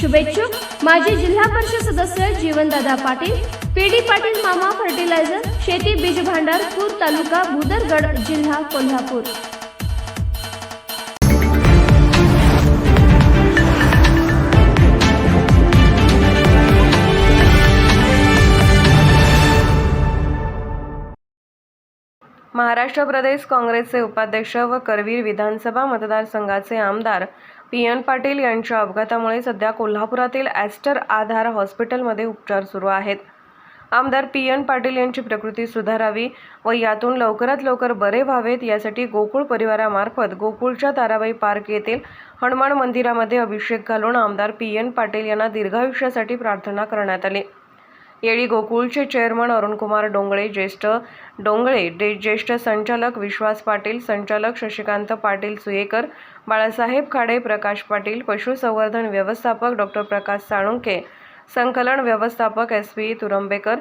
शुभेच्छुक. माजी जिल्हा परिषद सदस्य जीवनदादा पाटील पी डी पाटील मामा फर्टिलायझर शेती बीज भांडार पूर तालुका भुदरगड जिल्हा कोल्हापूर. महाराष्ट्र प्रदेश काँग्रेसचे उपाध्यक्ष व करवीर विधानसभा मतदारसंघाचे आमदार पी एन पाटील यांच्या अपघातामुळे सध्या कोल्हापुरातील ॲस्टर आधार हॉस्पिटलमध्ये उपचार सुरू आहेत. आमदार पी एन पाटील यांची प्रकृती सुधारावी व यातून लवकरात लवकर बरे व्हावेत यासाठी गोकुळ परिवारामार्फत गोकुळच्या ताराबाई पार्क येथील हनुमान मंदिरामध्ये अभिषेक घालून आमदार पी एन पाटील यांना दीर्घायुष्यासाठी प्रार्थना करण्यात आली. येळी गोकुळचे चेअरमन अरुणकुमार डोंगळे ज्येष्ठ डोंगळे डे- ज्येष्ठ संचालक विश्वास पाटील संचालक शशिकांत पाटील सुयेकर बाळासाहेब खाडे प्रकाश पाटील पशुसंवर्धन व्यवस्थापक डॉक्टर प्रकाश साळुंके संकलन व्यवस्थापक S P Turambekar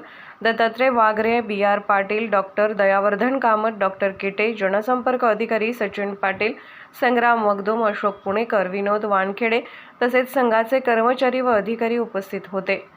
Dattatray Waghare B R Patil doctor Dayavardhan Kamat doctor Kite जनसंपर्क अधिकारी सचिन पाटील संग्राम मगदूम अशोक पुणेकर विनोद वानखेडे तसेच संघाचे कर्मचारी व अधिकारी उपस्थित होते.